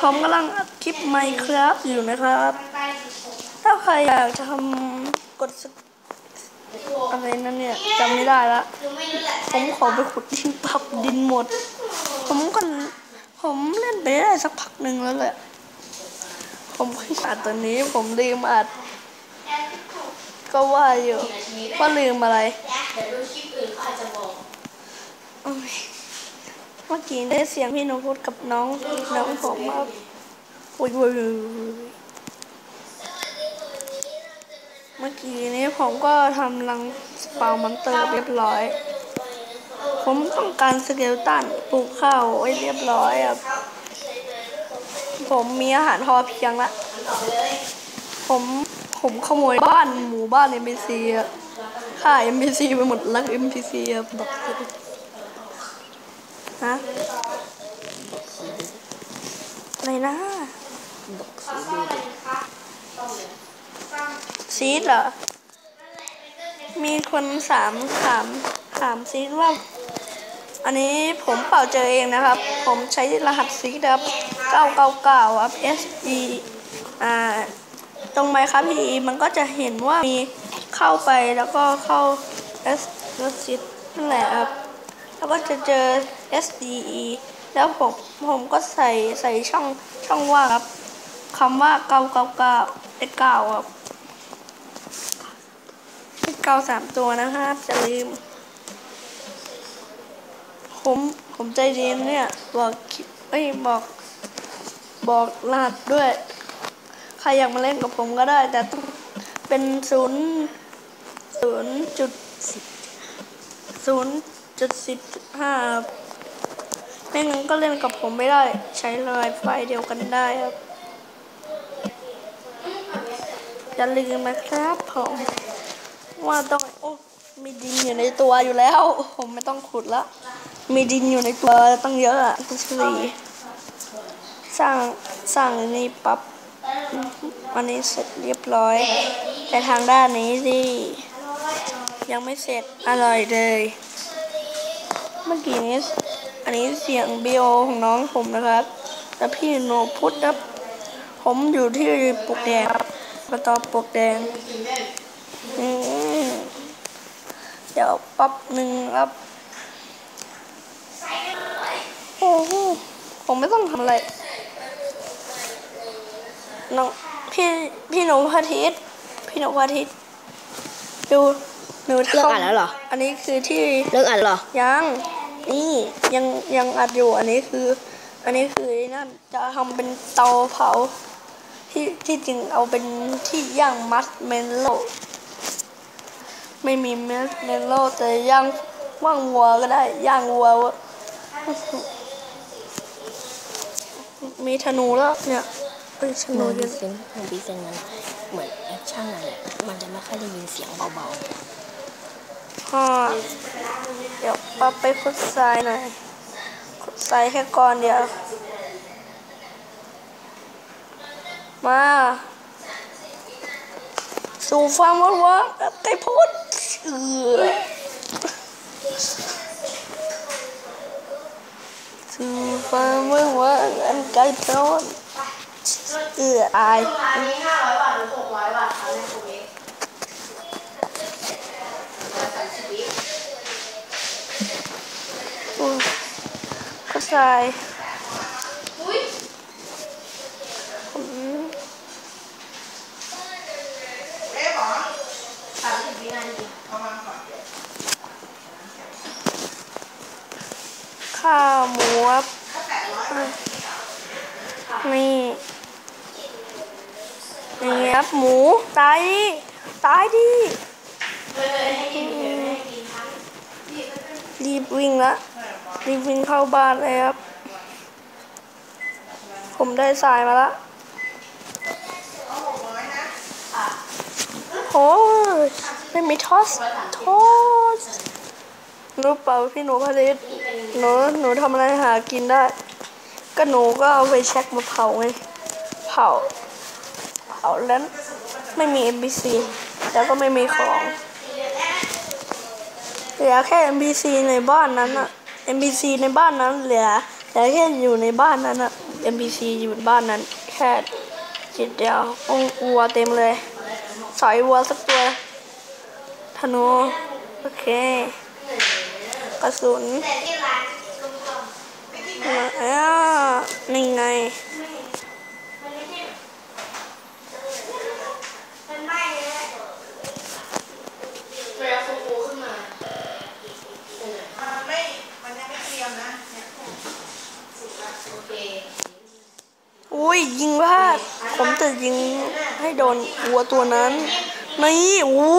ผมกำลังอัดคลิปไมค์ครับอยู่นะครับ ถ้าใครอยากจะทำกดอะไรนั่นเนี่ยจำไม่ได้ละ ผมขอไปขุดดินปับดินหมด ผมก็ผมเล่นไปได้สักพักหนึ่งแล้วแหละ ผมเพิ่งอัดตัวนี้ผมลืมอัด ก็ว่าอยู่ ว่าลืมอะไร มื่อกี้ได้เสียงพี่หนูพูดกับน้องน้องผมว่าปุยปุยเมื่อกี้นี้ผมก็ทำรังสปาวมันเตอร์เรียบร้อย ผมต้องการสเกลตันปลูกข้าวไว้เรียบร้อยครับ ผมมีอาหารพอเพียงละ ผมผมขโมยบ้านหมู่บ้าน NPC อะฆ่า NPC ไปหมดลัก NPC อะบอกเลย ฮะอะไรนะซีดเหรอ มีคนสามถามถามซีดว่า อันนี้ผมเป่าเจอเองนะครับ ผมใช้รหัสซีดครับ999ครับ S E อ่า ตรงไหมครับพี่มันก็จะเห็นว่ามีเข้าไปแล้วก็เข้า S แล้วซิดนั่นแหละครับ แล้วก็จะเจอ S D E แล้วผมผมก็ใส่ใส่ช่องช่องว่างครับคำว่า999 S 9ครับ S 9สามตัวนะครับจะลืม ผมผมใจดีนเนี่ย บอกคิดเอ้ยบอกบอกรหัสด้วย ใครอยากมาเล่นกับผมก็ได้ แต่ต้องเป็นศูนย์ศูนย์จุดศูนย์ จุดสิบห้าไม่งั้นก็เล่นกับผมไม่ได้ ใช้ไลน์ไฟเดียวกันได้ครับ อย่าลืมนะครับผมว่าต้องโอ้มีดินอยู่ในตัวอยู่แล้ว ผมไม่ต้องขุดละ มีดินอยู่ในตัวตั้งเยอะอะทุกทีสร้างสร้างนนี้ปั๊บวันนี้เสร็จเรียบร้อย แต่ทางด้านนี้สิยังไม่เสร็จอร่อยเลย มื่อกี้นี้ อันนี้เสียงบีโอของน้องผมนะครับ แล้วพี่โนพุทธครับ ผมอยู่ที่ปลวกแดงครับประตอปลวกแดงอืมเดี๋ยวปั๊บหนึ่งครับ โอ้โหผมไม่ต้องทำอะไรน้องพี่พี่หนูพระอาทิตย์พี่หนูพระอาทิตย์ดูหนูเลิกอ่านแล้วเหรอ อันนี้คือที่เลิกอ่านเหรอ ยัง นี่ยังยังอัดอยู่อันนี้คือ อันนี้คือนั่นจะทำเป็นเตาเผา ที่ที่จริงเอาเป็นที่ย่างมัสเมนโลไม่มีมัสเมนโลแต่ย่างว่างวัวก็ได้ย่างวัวมีธนูแล้วเนี่ยเอ้ยธนูมันเย็นเซนของบีเซนนั้นเหมือนแอคชั่นอะไรมันจะไม่ค่อยได้ยินเสียงเบาพ่ อเดี๋ยวป้าไปขุดทรายหน่อยขุดทรายแค่ก้อนเดียว มาสู่ฟาร์มวัดวัดไก่พุดเออสู่ฟาร์มวัดวัดอันไก่โดเอออายอันนี้ห้าร้อยบาทหรือหกร้อยบาทคะในตรงนี้ร้อยสามสิบวิ อืมก็ ทรายข้าวหมูครับนี่นี่ครับหมูตายดิตายดิรีบวิ่งละ รีวิ่งเข้าบ้านเลยครับ ผมได้สายมาละโอ้ยไม่มีทอสทอสรู้เป่าพี่หนูพาริสหนูหนูทำอะไรหากินได้ ก็หนูก็เอาไปเช็คมาเผาไงเผาเผาแล้วไม่มี NPC แต่ก็ไม่มีของเหลือแค่ NPC ในบ้านนั้นอะ NPC ในบ้านนั้นเหลือแต่แค่อยู่ในบ้านนั้นอะ NPC อยู่ในบ้านนั้น แค่จิตเดียวโอ้วัวเต็มเลย สอยวัวสักตัวธนูโอเคกระสุนแต่ที่ร้านกลมกล่อมมาอ่านี่ไง มันไม่ใช่มันไหม้เลยนะเวลาฟูฟูขึ้นมา มันไม่ มันยังไม่เตรียมนะเนี่ย โอเค อุ้ยยิงพลาด ผมจะยิงให้โดนวัวตัวนั้น นี่โอ้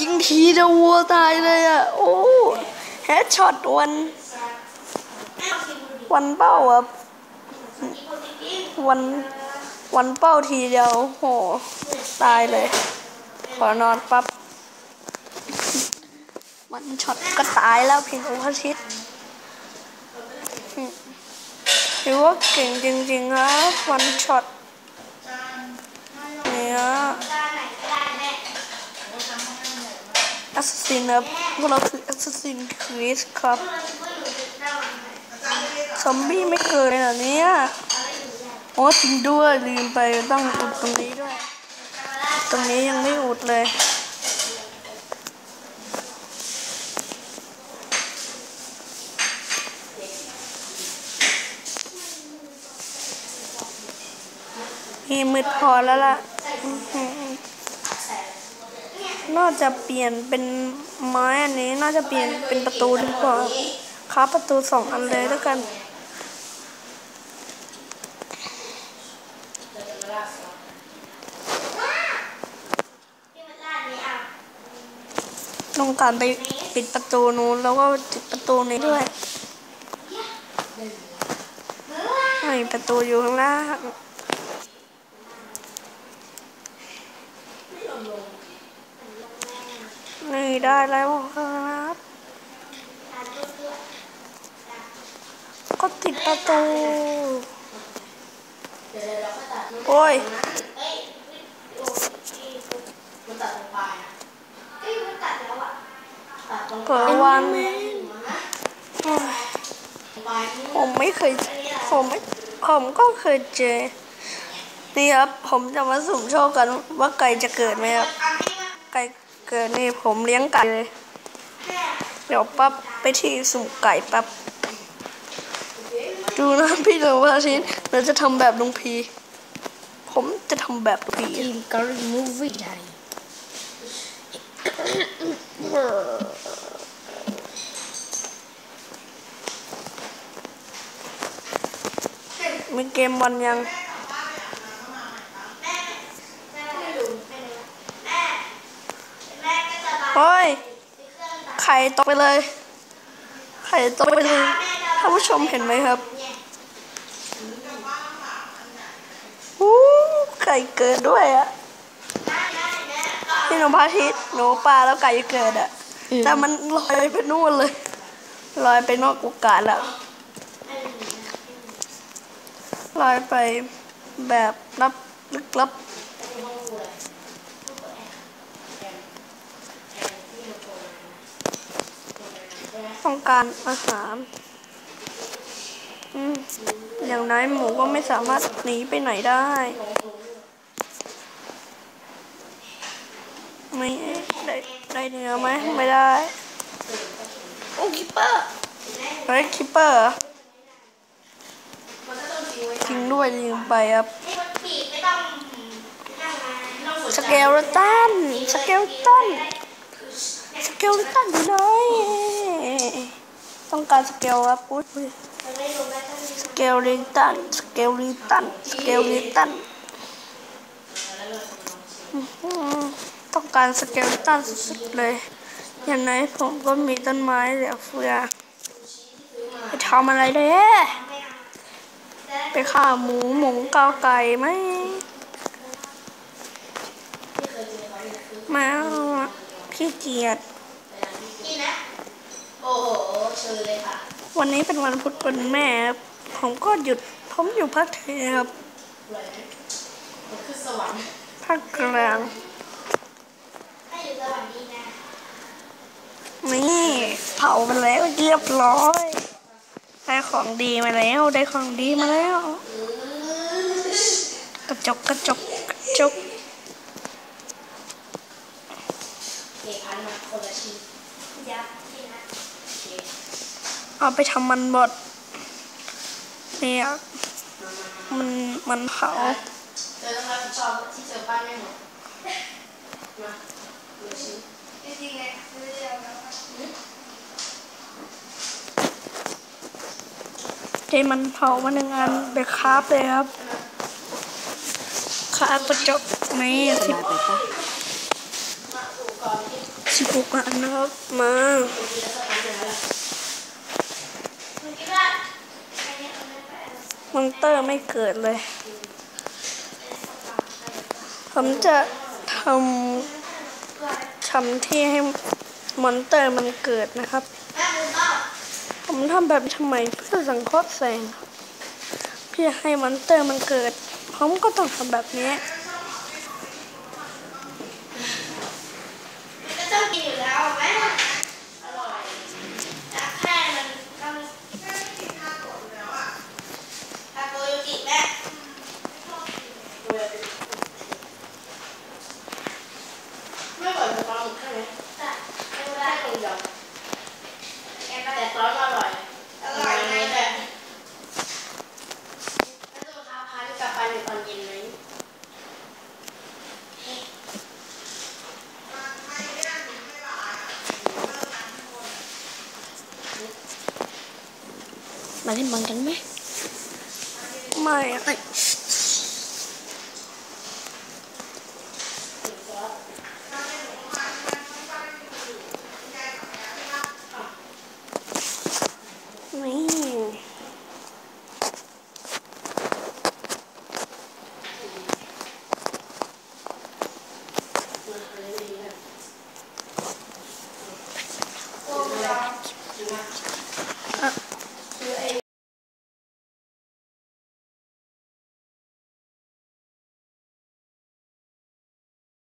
ยิงทีเดียววัวตายเลยอะ โอ้แฮชช็อตวัน วันเป้าอะวันวันเป้าทีเดียวโหตายเลย ขอนอนปั๊บวันช็อตก็ตายแล้วเพียงองค์พระอาทิตย์อืมถือว่าเก่งจริงๆครับวันช็อต นี่ยด้านไหนก็ได้แอสซินครับพวกเราคือแอสซินคริสครับซอมบี้ไม่เกิดเลยเหรอเนี่ยอ๋อจริงด้วยลืมไปต้องอุดตรงนี้ด้วย ตรงนี้ยังไม่อุดเลยนี่มืดพอแล้วล่ะ น่าจะเปลี่ยนเป็นไม้อันนี้ น่าจะเปลี่ยนเป็นประตูดีกว่าครับประตูสองอันเลยแล้วกันที่มันลาดนี้อะต้องการไปปิดประตูนู้นแล้วก็ปิดประตูนี้ด้วยให้ประตูอยู่ข้างล่าง นี่ได้แล้วครับก็ติดประตู โอ้ยมันตัดตรงปลายนะเอ้ยมันตัดวันผมไม่เคย ผมไม่ผมก็เคยเจอ นี่ครับ ผมจะมาสุ่มโชคกันว่าไก่จะเกิดไหมครับอันนี้มาไก่เกิดนี่ผมเลี้ยงไก่เลยแม่เดี๋ยวปั๊บไปที่สุ่มไก่ปั๊บ ดูนะพี่หลวงพระอาทิตย์เราจะทำแบบลุงพี ผมจะทำแบบลุงพีทีมการีมูวี่ไทยมีเกมบอลยัง ไม่รู้ไม่รู้แม่แม่ ก็จะมาเฮ้ย ไข่ตกไปเลย ไข่ตกไปเลยท่านผู้ชมเห็นไหมครับอู้ไก่เกิดด้วยอะได้ได้แม่ก็พี่หนูพาทิตหนูปลาแล้วไก่เกิดอะแต่มันลอยไปนู่นเลย ลอยไปนอกโอกาสแล้วลอยไปแบบลับลึกลับ ต้องการอาหารอืมอย่างน้อยหมูก็ไม่สามารถหนีไปไหนได้ ไม่ได้ได้เนื้อไหมไม่ได้ โอ้คิปเปอร์เฮ้ยคิปเปอร์เหรอจริงด้วยลืมไปครับไอ้คนปีกไม่ต้องนั่งมาต้องหัวสใจเกลตันสเกลตันสเกลตันอยู่ไหน ต้องการสเกลครับอุ้ยอุ้ยมันไม่รู้แม่ต้องสเกลลิตันสเกลลิตันสเกลลิตันต้องการสเกลลิตันสุดๆเลย อย่างไหนผมก็มีต้นไม้เหลือเฟือไปทำอะไรเด้ไม่เอไปฆ่าหมูหมูกาไก่ไหมมาพี่เกียจกิโอ้โห เชิญเลยค่ะ วันนี้เป็นวันพุธวันแม่ครับผมก็หยุดผมอยู่ภาคเทครับคือสวรรค์ภาคกลางนี่เผาไปแล้วเรียบร้อยได้ของดีมาแล้วได้ของดีมาแล้ว กระจกกระจกกระจก เอกพันมาคนละชิ้น ยับที่นะ เอาไปทำมันบดเนี่ยมันมันเผาเธอต้องรับผิดชอบที่เธอปั้นไม่หมดมาดูชิ้นจริงๆเลยไม่ได้เอาแล้วได้มันเผามาหนึ่งอันไปคราฟเลยครับคราฟกระจกนี่สิบไปปะสิบหกอันนะครับมา คุณคิดว่าอันนี้เอาไม่ไปเอา มอนเตอร์ไม่เกิดเลย ผมจะทำทำที่ให้มอนเตอร์มันเกิดนะครับ ผมทำแบบทำไมเพื่อสังเคราะห์แสง เพื่อให้มอนเตอร์มันเกิด ผมก็ต้องทำแบบนี้ก็ต้องกินอยู่แล้วแม่อร่อยแต่แค่มันต้องแค่กินทาโกะอยู่แล้วอะทาโกโยกิแม่ ไม่เปิดเป็นปลาหมึกใช่ไหม แต่ไม่รู้ ได้ ได้ ตรงเดียว แกก็ แต่ซอสอร่อย อร่อยไง แบ แบบ บ แล้วตัวท้าพาที่กลับไปในตอนเย็นไหม มา เล่นบอลกันไหมไม่